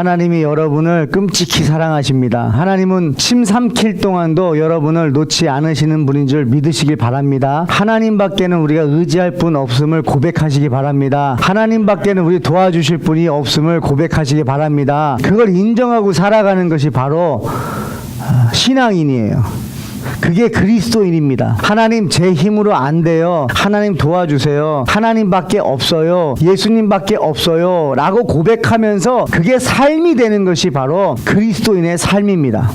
하나님이 여러분을 끔찍히 사랑하십니다. 하나님은 침 삼킬 동안도 여러분을 놓지 않으시는 분인 줄 믿으시길 바랍니다. 하나님밖에는 우리가 의지할 분 없음을 고백하시기 바랍니다. 하나님밖에는 우리 도와주실 분이 없음을 고백하시기 바랍니다. 그걸 인정하고 살아가는 것이 바로 아, 신앙인이에요. 그게 그리스도인입니다. 하나님 제 힘으로 안 돼요. 하나님 도와주세요. 하나님밖에 없어요. 예수님밖에 없어요. 라고 고백하면서 그게 삶이 되는 것이 바로 그리스도인의 삶입니다.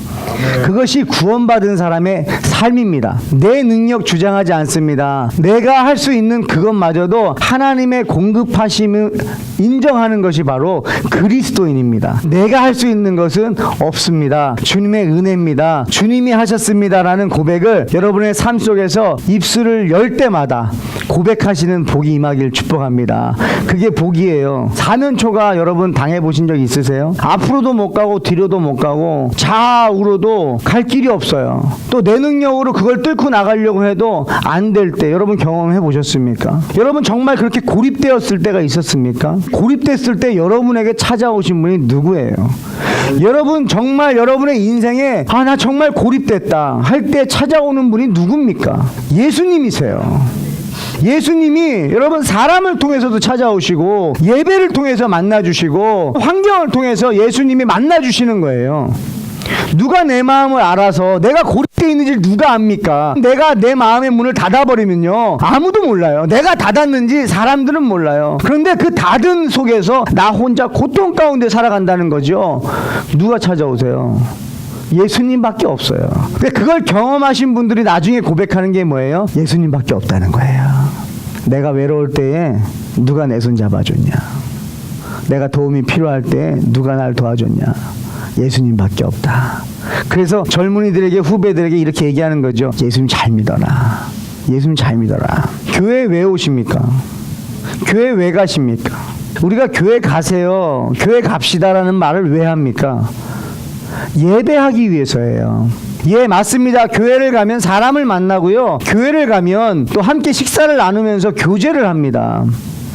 그것이 구원받은 사람의 삶입니다. 내 능력 주장하지 않습니다. 내가 할 수 있는 그것마저도 하나님의 공급하심을 인정하는 것이 바로 그리스도인입니다. 내가 할 수 있는 것은 없습니다. 주님의 은혜입니다. 주님이 하셨습니다라는 고백을 여러분의 삶 속에서 입술을 열 때마다 고백하시는 복이 임하길 축복합니다. 그게 복이에요. 사면초가 여러분 당해 보신 적 있으세요? 앞으로도 못 가고 뒤로도 못 가고 좌우로도 갈 길이 없어요. 또 내 능력으로 그걸 뚫고 나가려고 해도 안 될 때 여러분 경험해 보셨습니까? 여러분 정말 그렇게 고립되었을 때가 있었습니까? 고립됐을 때 여러분에게 찾아오신 분이 누구예요? 여러분 정말 여러분의 인생에 아 나 정말 고립됐다 할때 찾아오는 분이 누굽니까? 예수님이세요. 예수님이 여러분 사람을 통해서도 찾아오시고 예배를 통해서 만나주시고 환경을 통해서 예수님이 만나주시는 거예요. 누가 내 마음을 알아서 내가 고립돼 있는지 누가 압니까? 내가 내 마음의 문을 닫아버리면요 아무도 몰라요. 내가 닫았는지 사람들은 몰라요. 그런데 그 닫은 속에서 나 혼자 고통 가운데 살아간다는 거죠. 누가 찾아오세요? 예수님밖에 없어요. 근데 그걸 경험하신 분들이 나중에 고백하는 게 뭐예요? 예수님밖에 없다는 거예요. 내가 외로울 때에 누가 내 손 잡아줬냐? 내가 도움이 필요할 때 누가 날 도와줬냐? 예수님밖에 없다. 그래서 젊은이들에게 후배들에게 이렇게 얘기하는 거죠. 예수님 잘 믿어라. 예수님 잘 믿어라. 교회 왜 오십니까? 교회 왜 가십니까? 우리가 교회 가세요. 교회 갑시다라는 말을 왜 합니까? 예배하기 위해서예요. 예, 맞습니다. 교회를 가면 사람을 만나고요. 교회를 가면 또 함께 식사를 나누면서 교제를 합니다.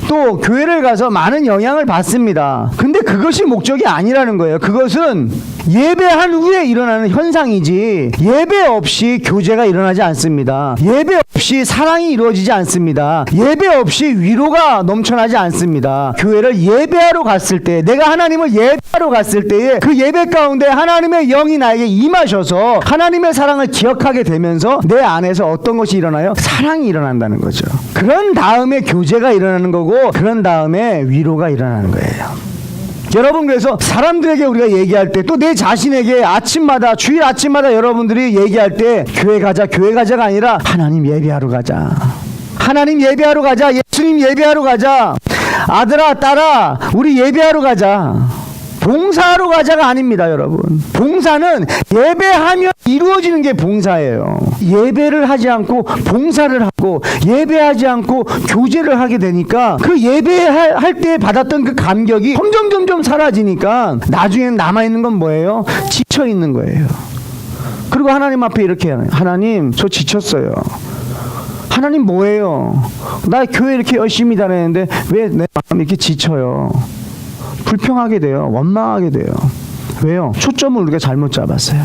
또 교회를 가서 많은 영향을 받습니다. 근데 그것이 목적이 아니라는 거예요. 그것은 예배한 후에 일어나는 현상이지 예배 없이 교제가 일어나지 않습니다. 예배 없이 사랑이 이루어지지 않습니다. 예배 없이 위로가 넘쳐나지 않습니다. 교회를 예배하러 갔을 때 내가 하나님을 예배하러 갔을 때에 그 예배 가운데 하나님의 영이 나에게 임하셔서 하나님의 사랑을 기억하게 되면서 내 안에서 어떤 것이 일어나요? 사랑이 일어난다는 거죠. 그런 다음에 교제가 일어나는 거고 그런 다음에 위로가 일어나는 거예요. 여러분 그래서 사람들에게 우리가 얘기할 때 또 내 자신에게 아침마다 주일 아침마다 여러분들이 얘기할 때 교회 가자 교회 가자가 아니라 하나님 예배하러 가자. 하나님 예배하러 가자 예수님 예배하러 가자. 아들아 딸아 우리 예배하러 가자 봉사하러 가자가 아닙니다, 여러분. 봉사는 예배하면 이루어지는 게 봉사예요. 예배를 하지 않고 봉사를 하고 예배하지 않고 교제를 하게 되니까 그 예배할 때 받았던 그 감격이 점점 점점 사라지니까 나중엔 남아 있는 건 뭐예요? 지쳐 있는 거예요. 그리고 하나님 앞에 이렇게. 하나님, 저 지쳤어요. 하나님 뭐예요? 나 교회 이렇게 열심히 다니는데 왜 내 마음이 이렇게 지쳐요? 불평하게 돼요. 원망하게 돼요. 왜요? 초점을 우리가 잘못 잡았어요.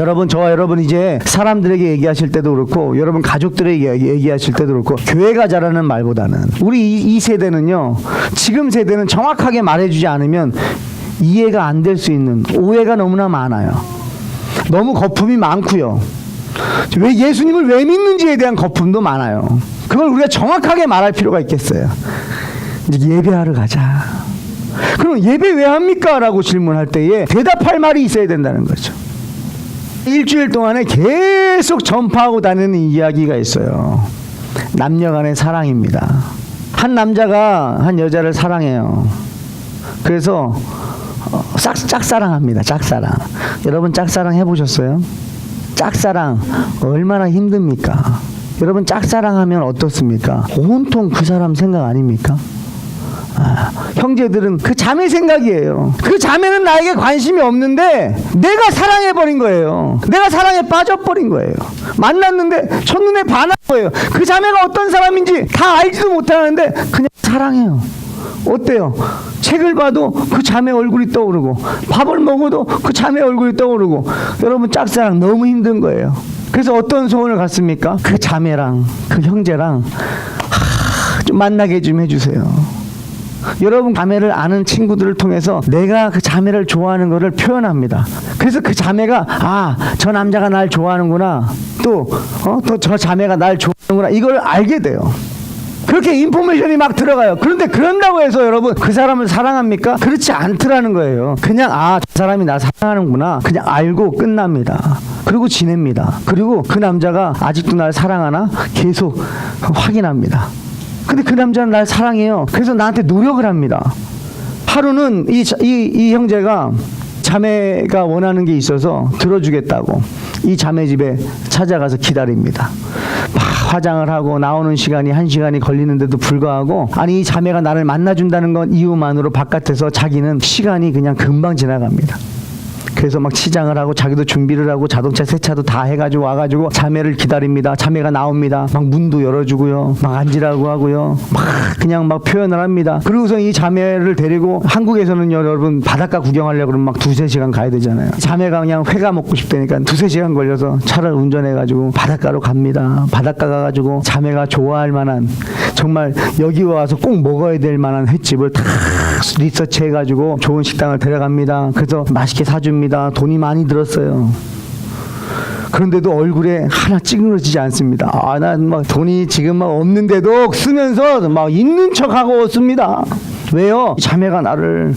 여러분 저와 여러분 이제 사람들에게 얘기하실 때도 그렇고 여러분 가족들에게 얘기- 얘기하실 때도 그렇고 교회 가자라는 말보다는 우리 이, 이 세대는요 지금 세대는 정확하게 말해주지 않으면 이해가 안 될 수 있는 오해가 너무나 많아요 너무 거품이 많고요 왜 예수님을 왜 믿는지에 대한 거품도 많아요 그걸 우리가 정확하게 말할 필요가 있겠어요 이제 예배하러 가자 그럼 예배 왜 합니까? 라고 질문할 때에 대답할 말이 있어야 된다는 거죠. 일주일 동안에 계속 전파하고 다니는 이야기가 있어요. 남녀 간의 사랑입니다. 한 남자가 한 여자를 사랑해요. 그래서 어, 짝, 짝사랑합니다. 짝사랑. 여러분 짝사랑 해보셨어요? 짝사랑 얼마나 힘듭니까? 여러분 짝사랑하면 어떻습니까? 온통 그 사람 생각 아닙니까? 아, 형제들은 그 자매 생각이에요. 그 자매는 나에게 관심이 없는데 내가 사랑해버린 거예요. 내가 사랑에 빠져버린 거예요. 만났는데 첫눈에 반한 거예요. 그 자매가 어떤 사람인지 다 알지도 못하는데 그냥 사랑해요. 어때요? 책을 봐도 그 자매 얼굴이 떠오르고 밥을 먹어도 그 자매 얼굴이 떠오르고 여러분 짝사랑 너무 힘든 거예요. 그래서 어떤 소원을 갖습니까? 그 자매랑 그 형제랑 하, 좀 만나게 좀 해주세요. 여러분 자매를 아는 친구들을 통해서 내가 그 자매를 좋아하는 것을 표현합니다. 그래서 그 자매가 아 저 남자가 날 좋아하는구나 또 어, 또저 자매가 날 좋아하는구나 이걸 알게 돼요. 그렇게 인포메이션이 막 들어가요. 그런데 그런다고 해서 여러분 그 사람을 사랑합니까? 그렇지 않더라는 거예요. 그냥 아 저 사람이 나 사랑하는구나 그냥 알고 끝납니다. 그리고 지냅니다. 그리고 그 남자가 아직도 날 사랑하나 계속 확인합니다. 근데 그 남자는 날 사랑해요. 그래서 나한테 노력을 합니다. 하루는 이, 자- 이, 이 형제가 자매가 원하는 게 있어서 들어주겠다고 이 자매 집에 찾아가서 기다립니다. 막 화장을 하고 나오는 시간이 한 시간이 걸리는데도 불구하고 아니 이 자매가 나를 만나준다는 건 이유만으로 바깥에서 자기는 시간이 그냥 금방 지나갑니다. 그래서 막 치장을 하고 자기도 준비를 하고 자동차 세차도 다 해가지고 와가지고 자매를 기다립니다. 자매가 나옵니다. 막 문도 열어주고요. 막 앉으라고 하고요. 막 그냥 막 표현을 합니다. 그리고서 이 자매를 데리고 한국에서는 여러분 바닷가 구경하려고 그러면 막 두세 시간 가야 되잖아요. 자매가 그냥 회가 먹고 싶다니까 두세 시간 걸려서 차를 운전해가지고 바닷가로 갑니다. 바닷가 가가지고 자매가 좋아할 만한 정말 여기 와서 꼭 먹어야 될 만한 횟집을 다 리서치 해가지고 좋은 식당을 데려갑니다. 그래서 맛있게 사줍니다. 돈이 많이 들었어요. 그런데도 얼굴에 하나 찌그러지지 않습니다. 아, 난 막 돈이 지금 막 없는데도 쓰면서 막 있는 척하고 씁니다. 왜요? 자매가 나를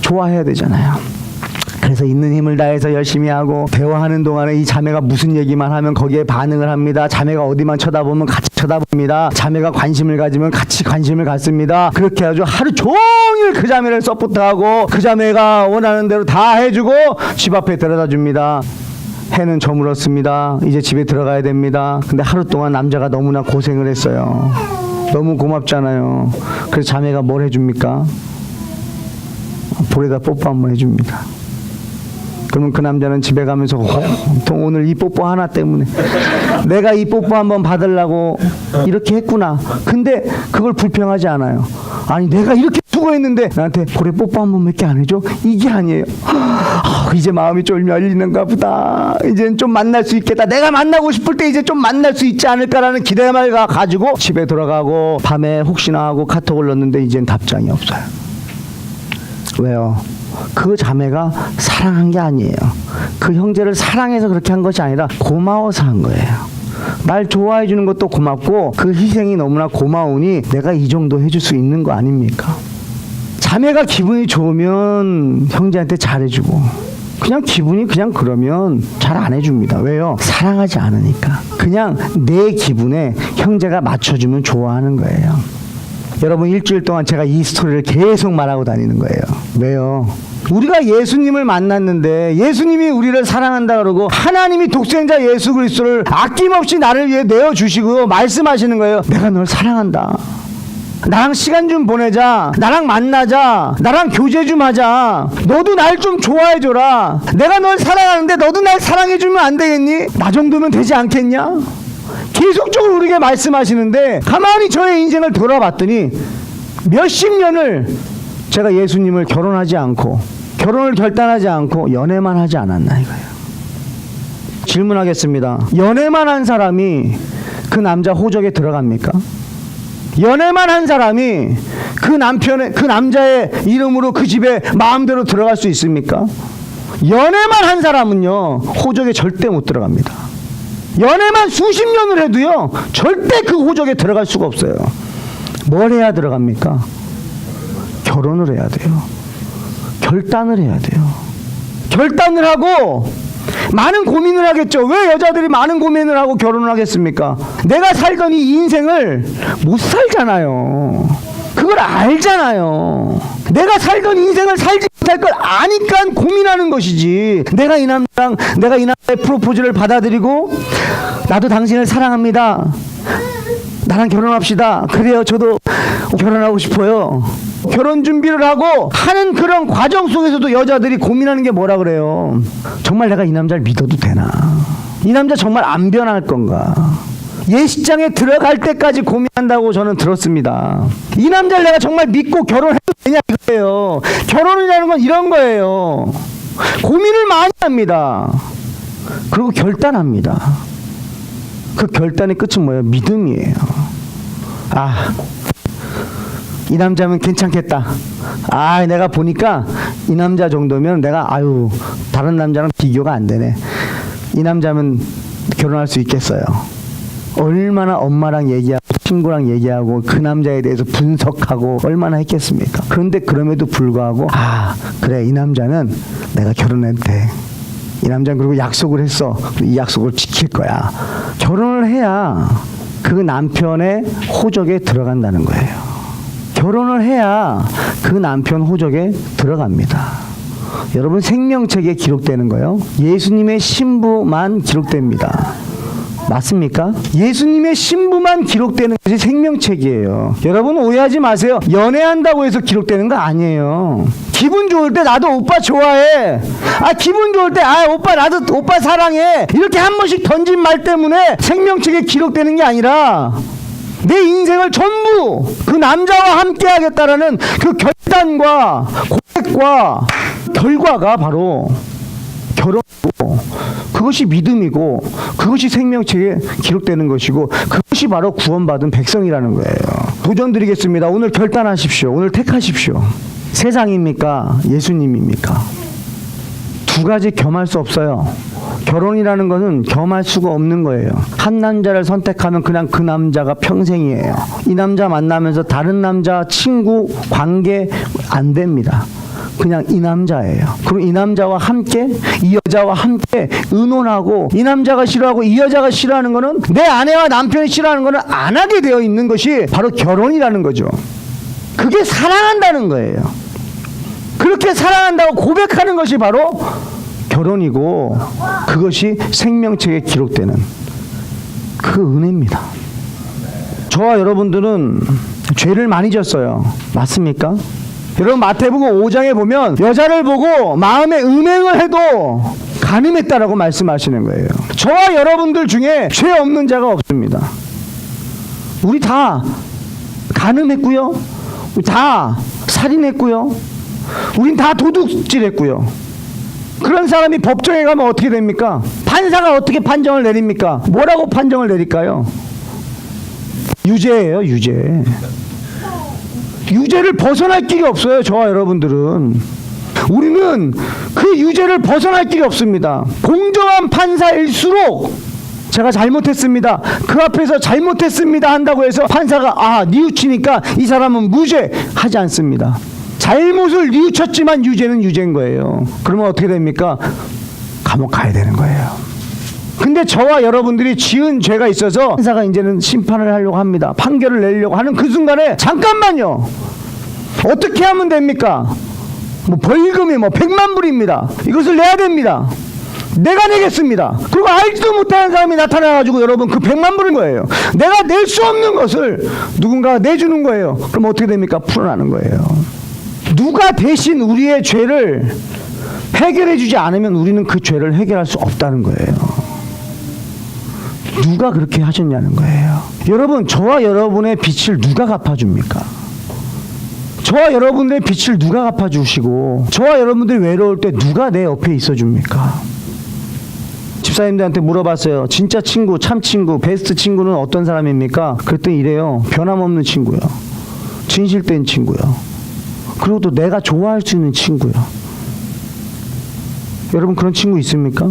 좋아해야 되잖아요. 그래서 있는 힘을 다해서 열심히 하고 대화하는 동안에 이 자매가 무슨 얘기만 하면 거기에 반응을 합니다. 자매가 어디만 쳐다보면 같이 쳐다봅니다. 자매가 관심을 가지면 같이 관심을 갖습니다. 그렇게 아주 하루 종일 그 자매를 서포트하고 그 자매가 원하는 대로 다 해주고 집 앞에 데려다 줍니다. 해는 저물었습니다. 이제 집에 들어가야 됩니다. 근데 하루 동안 남자가 너무나 고생을 했어요. 너무 고맙잖아요. 그래서 자매가 뭘 해줍니까? 볼에다 뽀뽀 한번 해줍니다. 그러면 그 남자는 집에 가면서 어, 또 오늘 이 뽀뽀 하나 때문에 내가 이 뽀뽀 한번 받으려고 이렇게 했구나. 근데 그걸 불평하지 않아요. 아니 내가 이렇게 수고했는데 나한테 볼에 뽀뽀 한 번밖에 안 해줘? 이게 아니에요. 아, 이제 마음이 좀 열리는가 보다. 이제는 좀 만날 수 있겠다. 내가 만나고 싶을 때 이제 좀 만날 수 있지 않을까라는 기대를 가지고 집에 돌아가고 밤에 혹시나 하고 카톡을 넣는데 이젠 답장이 없어요. 왜요? 그 자매가 사랑한 게 아니에요. 그 형제를 사랑해서 그렇게 한 것이 아니라 고마워서 한 거예요. 날 좋아해 주는 것도 고맙고 그 희생이 너무나 고마우니 내가 이 정도 해줄 수 있는 거 아닙니까? 자매가 기분이 좋으면 형제한테 잘해주고 그냥 기분이 그냥 그러면 잘 안 해줍니다. 왜요? 사랑하지 않으니까. 그냥 내 기분에 형제가 맞춰주면 좋아하는 거예요. 여러분 일주일 동안 제가 이 스토리를 계속 말하고 다니는 거예요. 왜요? 우리가 예수님을 만났는데 예수님이 우리를 사랑한다 그러고 하나님이 독생자 예수 그리스도를 아낌없이 나를 위해 내어 주시고 말씀하시는 거예요. 내가 널 사랑한다. 나랑 시간 좀 보내자. 나랑 만나자. 나랑 교제 좀 하자. 너도 날 좀 좋아해 줘라. 내가 널 사랑하는데 너도 날 사랑해 주면 안 되겠니? 나 정도면 되지 않겠냐? 계속적으로 우리에게 말씀하시는데 가만히 저의 인생을 돌아봤더니 몇십 년을 제가 예수님을 결혼하지 않고 결혼을 결단하지 않고 연애만 하지 않았나 이거예요. 질문하겠습니다. 연애만 한 사람이 그 남자 호적에 들어갑니까? 연애만 한 사람이 그 남편의 그 남자의 이름으로 그 집에 마음대로 들어갈 수 있습니까? 연애만 한 사람은요 호적에 절대 못 들어갑니다. 연애만 수십 년을 해도요 절대 그 호적에 들어갈 수가 없어요. 뭘 해야 들어갑니까? 결혼을 해야 돼요. 결단을 해야 돼요. 결단을 하고 많은 고민을 하겠죠. 왜 여자들이 많은 고민을 하고 결혼을 하겠습니까? 내가 살던 이 인생을 못 살잖아요. 그걸 알잖아요. 내가 살던 인생을 살지 못할 걸 아니까 고민하는 것이지. 내가 이 남자랑 내가 이 남자의 프로포즈를 받아들이고 나도 당신을 사랑합니다. 나랑 결혼합시다. 그래요. 저도 결혼하고 싶어요. 결혼 준비를 하고 하는 그런 과정 속에서도 여자들이 고민하는 게 뭐라 그래요. 정말 내가 이 남자를 믿어도 되나? 이 남자 정말 안 변할 건가? 예식장에 들어갈 때까지 고민한다고 저는 들었습니다. 이 남자를 내가 정말 믿고 결혼해도 되냐 이거예요. 결혼이라는 건 이런 거예요. 고민을 많이 합니다. 그리고 결단합니다. 그 결단의 끝은 뭐예요? 믿음이에요. 아, 이 남자면 괜찮겠다. 아, 내가 보니까 이 남자 정도면 내가 아유 다른 남자랑 비교가 안 되네. 이 남자면 결혼할 수 있겠어요. 얼마나 엄마랑 얘기하고 친구랑 얘기하고 그 남자에 대해서 분석하고 얼마나 했겠습니까? 그런데 그럼에도 불구하고 아 그래 이 남자는 내가 결혼해도 돼. 이 남자는 그리고 약속을 했어. 이 약속을 지킬 거야. 결혼을 해야 그 남편의 호적에 들어간다는 거예요. 결혼을 해야 그 남편 호적에 들어갑니다. 여러분 생명책에 기록되는 거요. 예수님의 신부만 기록됩니다. 맞습니까? 예수님의 신부만 기록되는 것이 생명책이에요. 여러분 오해하지 마세요. 연애한다고 해서 기록되는 거 아니에요. 기분 좋을 때 나도 오빠 좋아해. 아 기분 좋을 때 아 오빠 나도 오빠 사랑해. 이렇게 한 번씩 던진 말 때문에 생명책에 기록되는 게 아니라 내 인생을 전부 그 남자와 함께 하겠다라는 그 결단과 고백과 결과가 바로 결혼이고 그것이 믿음이고 그것이 생명책에 기록되는 것이고 그것이 바로 구원받은 백성이라는 거예요. 도전 드리겠습니다. 오늘 결단하십시오. 오늘 택하십시오. 세상입니까? 예수님입니까? 두 가지 겸할 수 없어요. 결혼이라는 것은 겸할 수가 없는 거예요. 한 남자를 선택하면 그냥 그 남자가 평생이에요. 이 남자 만나면서 다른 남자 친구 관계 안 됩니다. 그냥 이 남자예요. 그리고 이 남자와 함께 이 여자와 함께 의논하고 이 남자가 싫어하고 이 여자가 싫어하는 거는 내 아내와 남편이 싫어하는 거는 안 하게 되어 있는 것이 바로 결혼이라는 거죠. 그게 사랑한다는 거예요. 그렇게 사랑한다고 고백하는 것이 바로 결혼이고 그것이 생명책에 기록되는 그 은혜입니다. 저와 여러분들은 죄를 많이 졌어요. 맞습니까? 여러분 마태복음 5장에 보면 여자를 보고 마음에 음행을 해도 가늠했다라고 말씀하시는 거예요. 저와 여러분들 중에 죄 없는 자가 없습니다. 우리 다 가늠했고요. 우리 다 살인했고요. 우린 다 도둑질했고요. 그런 사람이 법정에 가면 어떻게 됩니까? 판사가 어떻게 판정을 내립니까? 뭐라고 판정을 내릴까요? 유죄예요, 유죄. 유죄를 벗어날 길이 없어요, 저와 여러분들은. 우리는 그 유죄를 벗어날 길이 없습니다. 공정한 판사일수록 제가 잘못했습니다. 그 앞에서 잘못했습니다 한다고 해서 판사가 아 뉘우치니까 이 사람은 무죄 하지 않습니다. 잘못을 뉘우쳤지만 유죄는 유죄인 거예요. 그러면 어떻게 됩니까? 감옥 가야 되는 거예요. 근데 저와 여러분들이 지은 죄가 있어서 판사가 이제는 심판을 하려고 합니다. 판결을 내려고 하는 그 순간에 잠깐만요. 어떻게 하면 됩니까? 뭐 벌금이 뭐 100만 불입니다. 이것을 내야 됩니다. 내가 내겠습니다. 그리고 알지도 못하는 사람이 나타나가지고 여러분 그 100만 불인 거예요. 내가 낼 수 없는 것을 누군가가 내주는 거예요. 그럼 어떻게 됩니까? 풀어나는 거예요. 누가 대신 우리의 죄를 해결해 주지 않으면 우리는 그 죄를 해결할 수 없다는 거예요. 누가 그렇게 하셨냐는 거예요. 여러분, 저와 여러분의 빛을 누가 갚아줍니까? 저와 여러분들의 빛을 누가 갚아주시고, 저와 여러분들이 외로울 때 누가 내 옆에 있어줍니까? 집사님들한테 물어봤어요. 진짜 친구, 참 친구, 베스트 친구는 어떤 사람입니까? 그랬더니 이래요. 변함없는 친구요. 진실된 친구요. 그리고 또 내가 좋아할 수 있는 친구요. 여러분 그런 친구 있습니까?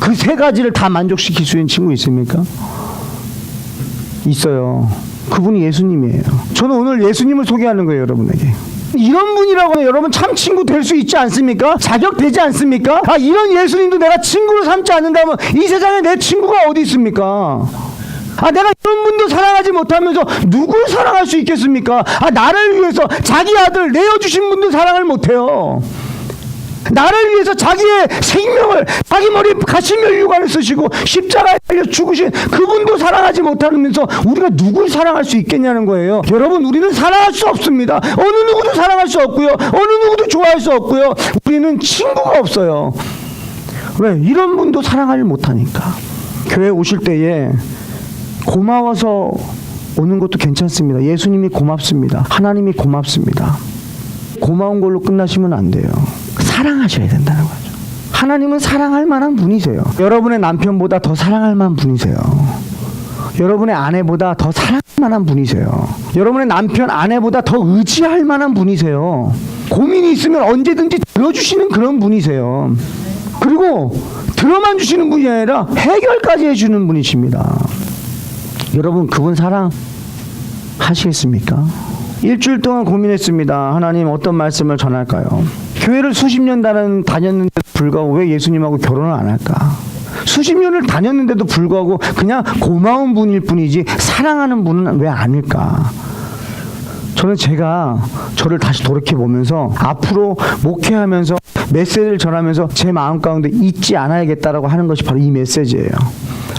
그 세 가지를 다 만족시킬 수 있는 친구 있습니까? 있어요. 그분이 예수님이에요. 저는 오늘 예수님을 소개하는 거예요, 여러분에게. 이런 분이라고 여러분 참 친구 될 수 있지 않습니까? 자격 되지 않습니까? 아, 이런 예수님도 내가 친구로 삼지 않는다면 이 세상에 내 친구가 어디 있습니까? 아, 내가 이런 분도 사랑하지 못하면서 누굴 사랑할 수 있겠습니까? 아, 나를 위해서 자기 아들 내어주신 분도 사랑을 못해요. 나를 위해서 자기의 생명을 자기 머리 가시며 유관을 쓰시고 십자가에 달려 죽으신 그분도 사랑하지 못하면서 우리가 누굴 사랑할 수 있겠냐는 거예요. 여러분 우리는 사랑할 수 없습니다. 어느 누구도 사랑할 수 없고요. 어느 누구도 좋아할 수 없고요. 우리는 친구가 없어요. 왜? 이런 분도 사랑하지 못하니까. 교회 오실 때에 고마워서 오는 것도 괜찮습니다. 예수님이 고맙습니다. 하나님이 고맙습니다. 고마운 걸로 끝나시면 안 돼요. 사랑하셔야 된다는 거죠. 하나님은 사랑할 만한 분이세요. 여러분의 남편보다 더 사랑할 만한 분이세요. 여러분의 아내보다 더 사랑할 만한 분이세요. 여러분의 남편, 아내보다 더 의지할 만한 분이세요. 고민이 있으면 언제든지 들어주시는 그런 분이세요. 그리고 들어만 주시는 분이 아니라 해결까지 해주는 분이십니다. 여러분 그분 사랑하시겠습니까? 일주일 동안 고민했습니다. 하나님 어떤 말씀을 전할까요? 교회를 수십 년 다는- 다녔는데도 불구하고 왜 예수님하고 결혼을 안 할까? 수십 년을 다녔는데도 불구하고 그냥 고마운 분일 뿐이지 사랑하는 분은 왜 아닐까? 저는 제가 저를 다시 돌이켜 보면서 앞으로 목회하면서 메시지를 전하면서 제 마음 가운데 잊지 않아야겠다라고 하는 것이 바로 이 메시지예요.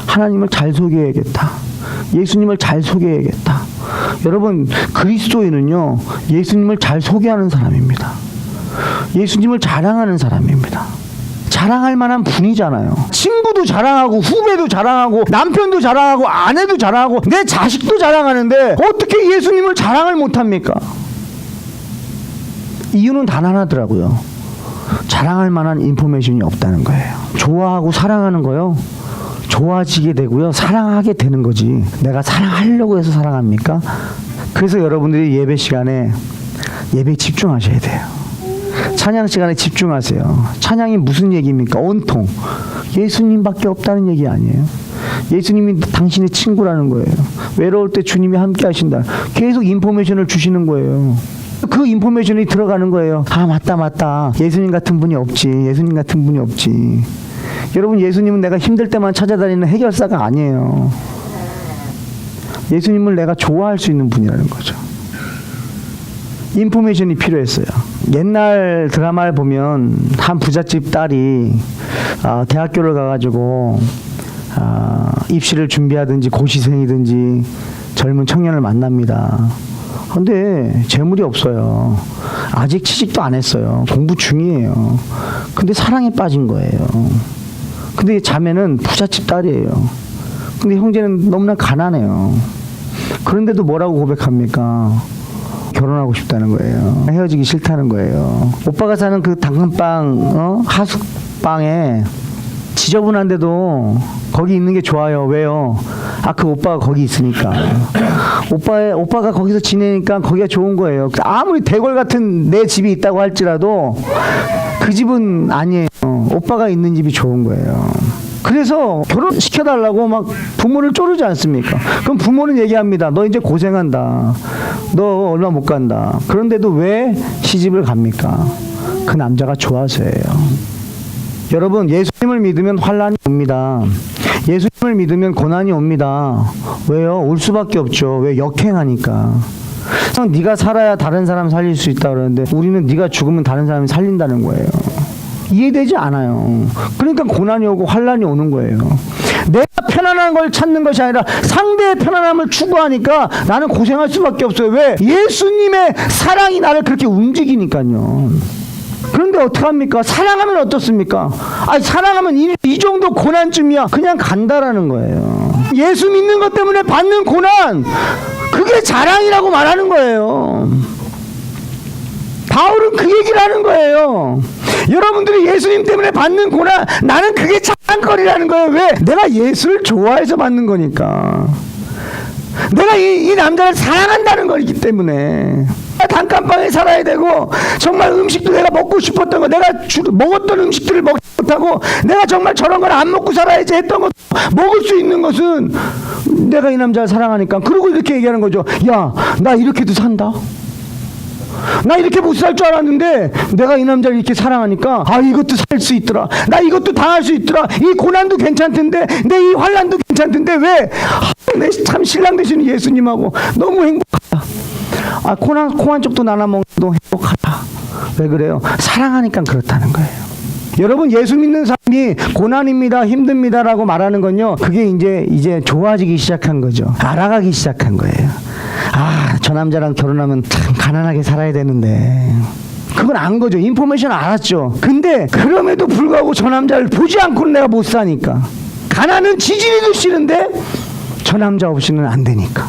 하나님을 잘 소개해야겠다. 예수님을 잘 소개해야겠다. 여러분 그리스도인은요 예수님을 잘 소개하는 사람입니다. 예수님을 자랑하는 사람입니다. 자랑할 만한 분이잖아요. 친구도 자랑하고 후배도 자랑하고 남편도 자랑하고 아내도 자랑하고 내 자식도 자랑하는데 어떻게 예수님을 자랑을 못합니까? 이유는 단 하나더라고요. 자랑할 만한 인포메이션이 없다는 거예요. 좋아하고 사랑하는 거요. 좋아지게 되고요. 사랑하게 되는 거지. 내가 사랑하려고 해서 사랑합니까? 그래서 여러분들이 예배 시간에 예배에 집중하셔야 돼요. 찬양 시간에 집중하세요. 찬양이 무슨 얘기입니까? 온통 예수님밖에 없다는 얘기 아니에요. 예수님이 당신의 친구라는 거예요. 외로울 때 주님이 함께 하신다. 계속 인포메이션을 주시는 거예요. 그 인포메이션이 들어가는 거예요. 아 맞다 맞다. 예수님 같은 분이 없지. 예수님 같은 분이 없지. 여러분 예수님은 내가 힘들 때만 찾아다니는 해결사가 아니에요. 예수님을 내가 좋아할 수 있는 분이라는 거죠. 인포메이션이 필요했어요. 옛날 드라마를 보면 한 부잣집 딸이 아, 대학교를 가가지고 아, 입시를 준비하든지 고시생이든지 젊은 청년을 만납니다. 근데 재물이 없어요. 아직 취직도 안 했어요. 공부 중이에요. 근데 사랑에 빠진 거예요. 근데 자매는 부잣집 딸이에요. 근데 형제는 너무나 가난해요. 그런데도 뭐라고 고백합니까? 결혼하고 싶다는 거예요. 헤어지기 싫다는 거예요. 오빠가 사는 그 당근빵 어? 하숙방에 지저분한데도 거기 있는 게 좋아요. 왜요? 아 그 오빠가 거기 있으니까. 오빠의 오빠가 거기서 지내니까 거기가 좋은 거예요. 아무리 대궐 같은 내 집이 있다고 할지라도 그 집은 아니에요. 오빠가 있는 집이 좋은 거예요. 그래서 결혼 시켜달라고 막 부모를 쪼르지 않습니까? 그럼 부모는 얘기합니다. 너 이제 고생한다. 너 얼마 못 간다. 그런데도 왜 시집을 갑니까? 그 남자가 좋아서예요. 여러분 예수님을 믿으면 환란이 옵니다. 예수님을 믿으면 고난이 옵니다. 왜요? 올 수밖에 없죠. 왜 역행하니까. 형, 네가 살아야 다른 사람 살릴 수 있다 그러는데 우리는 네가 죽으면 다른 사람이 살린다는 거예요. 이해되지 않아요. 그러니까 고난이 오고 환란이 오는 거예요. 내가 편안한 걸 찾는 것이 아니라 상대의 편안함을 추구하니까 나는 고생할 수밖에 없어요. 왜? 예수님의 사랑이 나를 그렇게 움직이니까요. 그런데 어떡합니까? 사랑하면 어떻습니까? 아니, 사랑하면 이, 이 정도 고난쯤이야. 그냥 간다라는 거예요. 예수 믿는 것 때문에 받는 고난, 그게 자랑이라고 말하는 거예요. 바울은 그 얘기를 하는 거예요. 여러분들이 예수님 때문에 받는 고난, 나는 그게 자랑거리라는 거예요. 왜? 내가 예수를 좋아해서 받는 거니까. 내가 이, 이 남자를 사랑한다는 거기 때문에. 단칸방에 살아야 되고 정말 음식도 내가 먹고 싶었던 거 내가 주, 먹었던 음식들을 먹지 못하고 내가 정말 저런 걸 안 먹고 살아야지 했던 것 먹을 수 있는 것은 내가 이 남자를 사랑하니까 그러고 이렇게 얘기하는 거죠 야 나 이렇게도 산다 나 이렇게 못 살 줄 알았는데 내가 이 남자를 이렇게 사랑하니까 아 이것도 살 수 있더라. 나 이것도 당할 수 있더라. 이 고난도 괜찮던데 내 이 환란도 괜찮던데 왜내참 신랑 되시는 예수님하고 너무 행복하다. 아 고난 고한 쪽도 나눠 먹도 행복하다. 왜 그래요? 사랑하니까 그렇다는 거예요. 여러분 예수 믿는 사람이 고난입니다 힘듭니다라고 말하는 건요 그게 이제 이제 좋아지기 시작한 거죠. 알아가기 시작한 거예요 아 저 남자랑 결혼하면 참 가난하게 살아야 되는데 그건 안 거죠 인포메이션 알았죠 근데 그럼에도 불구하고 저 남자를 보지 않고는 내가 못 사니까 가난은 지지리도 싫은데 저 남자 없이는 안 되니까.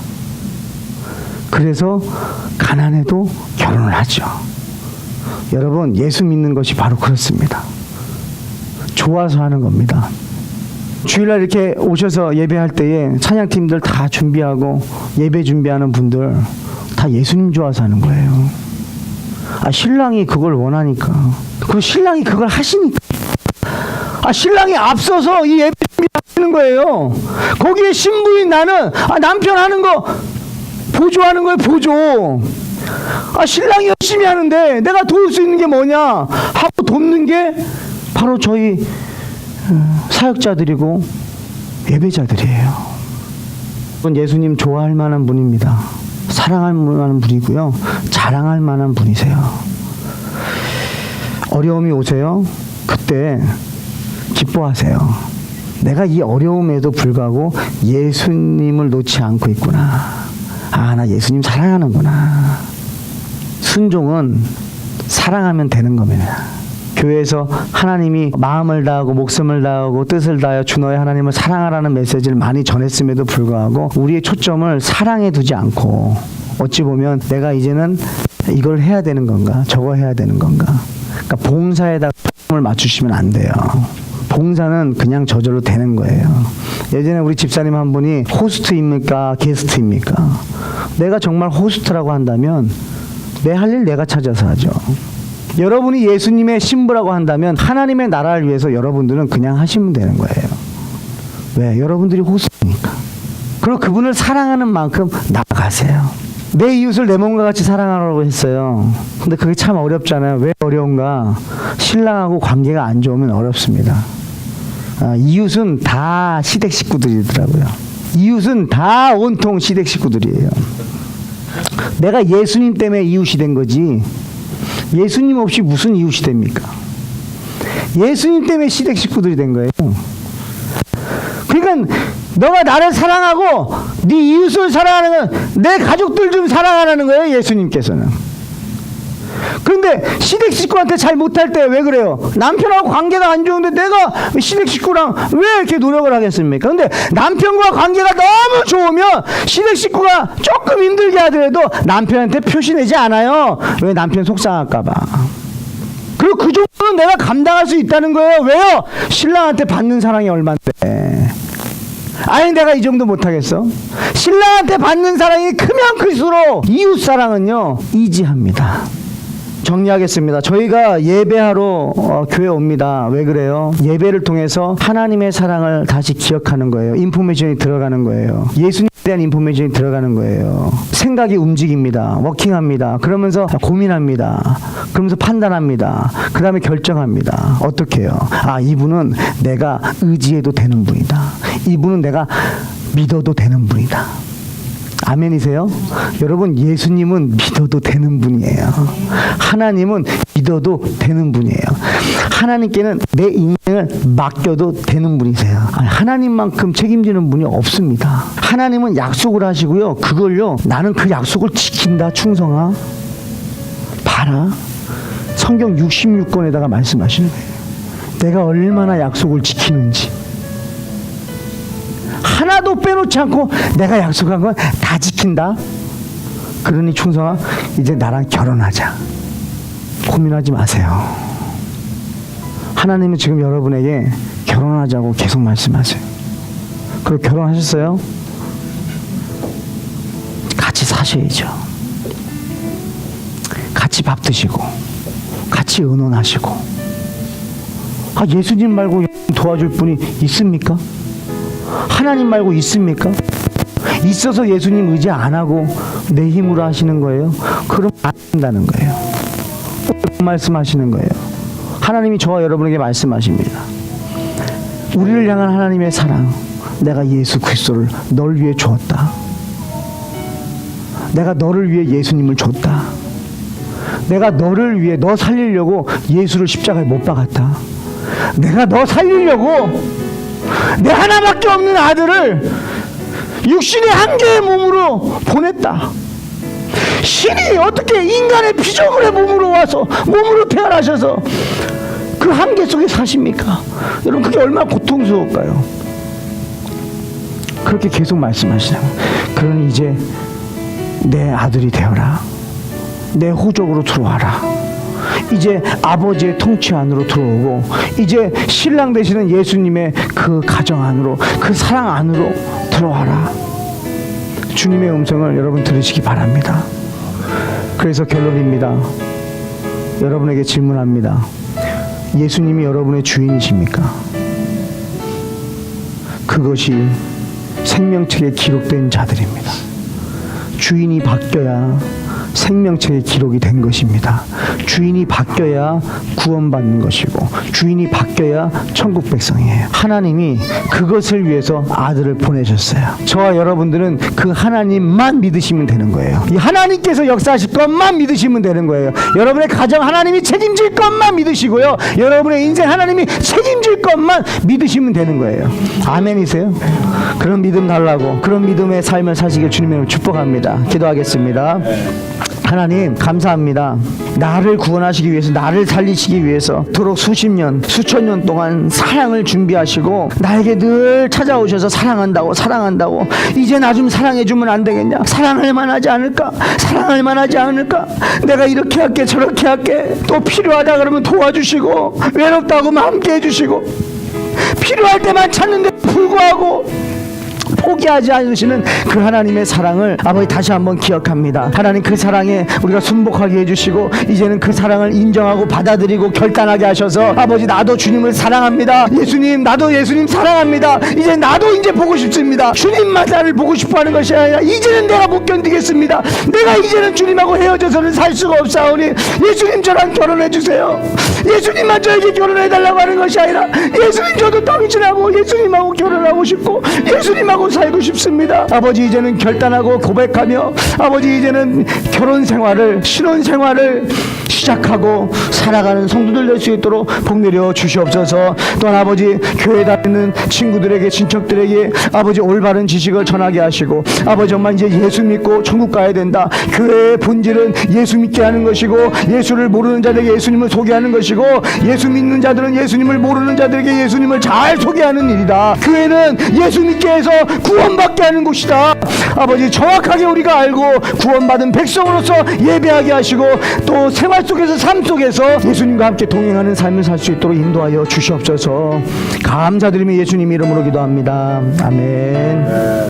그래서 가난해도 결혼을 하죠. 여러분 예수 믿는 것이 바로 그렇습니다. 좋아서 하는 겁니다. 주일날 이렇게 오셔서 예배할 때에 찬양팀들 다 준비하고 예배 준비하는 분들 다 예수님 좋아서 하는 거예요. 아 신랑이 그걸 원하니까. 그 신랑이 그걸 하시니까. 아 신랑이 앞서서 이 예배 준비하는 거예요. 거기에 신부인 나는 아 남편 하는 거 보조하는 거예요 보조. 아 신랑이 열심히 하는데 내가 도울 수 있는 게 뭐냐 하고 돕는 게 바로 저희 어, 사역자들이고 예배자들이에요. 예수님 좋아할 만한 분입니다. 사랑할 만한 분이고요. 자랑할 만한 분이세요. 어려움이 오세요. 그때 기뻐하세요. 내가 이 어려움에도 불구하고 예수님을 놓지 않고 있구나. 아, 나 예수님 사랑하는구나. 순종은 사랑하면 되는 겁니다. 교회에서 하나님이 마음을 다하고 목숨을 다하고 뜻을 다하여 주 너의 하나님을 사랑하라는 메시지를 많이 전했음에도 불구하고 우리의 초점을 사랑에 두지 않고 어찌 보면 내가 이제는 이걸 해야 되는 건가 저거 해야 되는 건가 그러니까 봉사에다 초점을 맞추시면 안 돼요. 봉사는 그냥 저절로 되는 거예요. 예전에 우리 집사님 한 분이 호스트입니까 게스트입니까? 내가 정말 호스트라고 한다면 내 할 일 내가 찾아서 하죠. 여러분이 예수님의 신부라고 한다면 하나님의 나라를 위해서 여러분들은 그냥 하시면 되는 거예요. 왜? 여러분들이 호스트니까. 그리고 그분을 사랑하는 만큼 나가세요. 내 이웃을 내 몸과 같이 사랑하라고 했어요. 근데 그게 참 어렵잖아요. 왜 어려운가? 신랑하고 관계가 안 좋으면 어렵습니다. 아, 이웃은 다 시댁 식구들이더라고요. 이웃은 다 온통 시댁 식구들이에요. 내가 예수님 때문에 이웃이 된 거지. 예수님 없이 무슨 이웃이 됩니까? 예수님 때문에 시댁 식구들이 된 거예요. 그러니까 너가 나를 사랑하고 네 이웃을 사랑하는 건 내 가족들 좀 사랑하라는 거예요. 예수님께서는. 그런데 시댁 식구한테 잘 못할 때 왜 그래요? 남편하고 관계가 안 좋은데 내가 시댁 식구랑 왜 이렇게 노력을 하겠습니까? 근데 남편과 관계가 너무 좋으면 시댁 식구가 조금 힘들게 하더라도 남편한테 표시내지 않아요. 왜 남편 속상할까봐. 그리고 그 정도는 내가 감당할 수 있다는 거예요. 왜요? 신랑한테 받는 사랑이 얼만데. 아니 내가 이 정도 못하겠어? 신랑한테 받는 사랑이 크면 클수록 이웃 사랑은요 이지합니다. 정리하겠습니다. 저희가 예배하러 어, 교회 옵니다. 왜 그래요? 예배를 통해서 하나님의 사랑을 다시 기억하는 거예요. 인포메이션이 들어가는 거예요. 예수님에 대한 인포메이션이 들어가는 거예요. 생각이 움직입니다. 워킹합니다. 그러면서 고민합니다. 그러면서 판단합니다. 그 다음에 결정합니다. 어떻게 해요? 아, 이분은 내가 의지해도 되는 분이다. 이분은 내가 믿어도 되는 분이다. 아멘이세요? 여러분 예수님은 믿어도 되는 분이에요. 하나님은 믿어도 되는 분이에요. 하나님께는 내 인생을 맡겨도 되는 분이세요. 하나님만큼 책임지는 분이 없습니다. 하나님은 약속을 하시고요. 그걸요. 나는 그 약속을 지킨다. 충성아. 봐라. 성경 66권에다가 말씀하시는 거예요. 내가 얼마나 약속을 지키는지. 하나도 빼놓지 않고 내가 약속한 건 다 지킨다. 그러니 충성아, 이제 나랑 결혼하자. 고민하지 마세요. 하나님은 지금 여러분에게 결혼하자고 계속 말씀하세요. 그리고 결혼하셨어요? 같이 사셔야죠. 같이 밥 드시고, 같이 의논하시고. 아, 예수님 말고 도와줄 분이 있습니까? 하나님 말고 있습니까? 있어서 예수님 의지 안 하고 내 힘으로 하시는 거예요? 그럼 안 된다는 거예요. 그 말씀하시는 거예요. 하나님이 저와 여러분에게 말씀하십니다. 우리를 향한 하나님의 사랑, 내가 예수 그리스도를 널 위해 주었다. 내가 너를 위해 예수님을 줬다. 내가 너를 위해 너 살리려고 예수를 십자가에 못 박았다. 내가 너 살리려고 내 하나밖에 없는 아들을 육신의 한 개의 몸으로 보냈다. 신이 어떻게 인간의 피조물의 몸으로 와서 몸으로 태어나셔서 그 한계 속에 사십니까? 여러분 그게 얼마나 고통스러울까요? 그렇게 계속 말씀하시는 거예요. 그러니 이제 내 아들이 되어라. 내 호적으로 들어와라. 이제 아버지의 통치 안으로 들어오고 이제 신랑 되시는 예수님의 그 가정 안으로 그 사랑 안으로 들어와라. 주님의 음성을 여러분 들으시기 바랍니다. 그래서 결론입니다. 여러분에게 질문합니다. 예수님이 여러분의 주인이십니까? 그것이 생명책에 기록된 자들입니다. 주인이 바뀌어야 생명책에 기록이 된 것입니다. 주인이 바뀌어야 구원받는 것이고 주인이 바뀌어야 천국 백성이에요. 하나님이 그것을 위해서 아들을 보내셨어요. 저와 여러분들은 그 하나님만 믿으시면 되는 거예요. 이 하나님께서 역사하실 것만 믿으시면 되는 거예요. 여러분의 가정 하나님이 책임질 것만 믿으시고요. 여러분의 인생 하나님이 책임질 것만 믿으시면 되는 거예요. 아멘이세요? 그런 믿음 달라고 그런 믿음의 삶을 사시길 주님의 축복합니다. 기도하겠습니다. 하나님 감사합니다. 나를 구원하시기 위해서 나를 살리시기 위해서 도록 수십 년 수천 년 동안 사랑을 준비하시고 나에게 늘 찾아오셔서 사랑한다고 사랑한다고. 이제 나 좀 사랑해 주면 안 되겠냐? 사랑할 만하지 않을까? 사랑할 만하지 않을까? 내가 이렇게 할게 저렇게 할게. 또 필요하다 그러면 도와주시고 외롭다고 함께 해주시고. 필요할 때만 찾는데 불구하고 포기하지 않으시는 그 하나님의 사랑을 아버지 다시 한번 기억합니다. 하나님 그 사랑에 우리가 순복하게 해주시고 이제는 그 사랑을 인정하고 받아들이고 결단하게 하셔서 아버지 나도 주님을 사랑합니다. 예수님 나도 예수님 사랑합니다. 이제 나도 이제 보고 싶습니다. 주님만 나를 보고 싶어하는 것이 아니라 이제는 내가 못 견디겠습니다. 내가 이제는 주님하고 헤어져서는 살 수가 없사오니 예수님 저랑 결혼해 주세요. 예수님만 저에게 결혼해 달라고 하는 것이 아니라 예수님 저도 당신하고 예수님하고 결혼하고 싶고 예수님하고 살고 싶습니다. 아버지 이제는 결단하고 고백하며 아버지 이제는 결혼 생활을 신혼 생활을 시작하고 살아가는 성도들 될 수 있도록 복 내려 주시옵소서. 또한 아버지 교회 다니는 친구들에게 친척들에게 아버지 올바른 지식을 전하게 하시고 아버지 정말 이제 예수 믿고 천국 가야 된다. 교회의 본질은 예수 믿게 하는 것이고 예수를 모르는 자들에게 예수님을 소개하는 것이고 예수 믿는 자들은 예수님을 모르는 자들에게 예수님을 잘 소개하는 일이다. 교회는 예수 믿게 해서 구원받게 하는 곳이다. 아버지 정확하게 우리가 알고 구원받은 백성으로서 예배하게 하시고 또 생활 속에서 삶 속에서 예수님과 함께 동행하는 삶을 살 수 있도록 인도하여 주시옵소서. 감사드리며 예수님 이름으로 기도합니다. 아멘.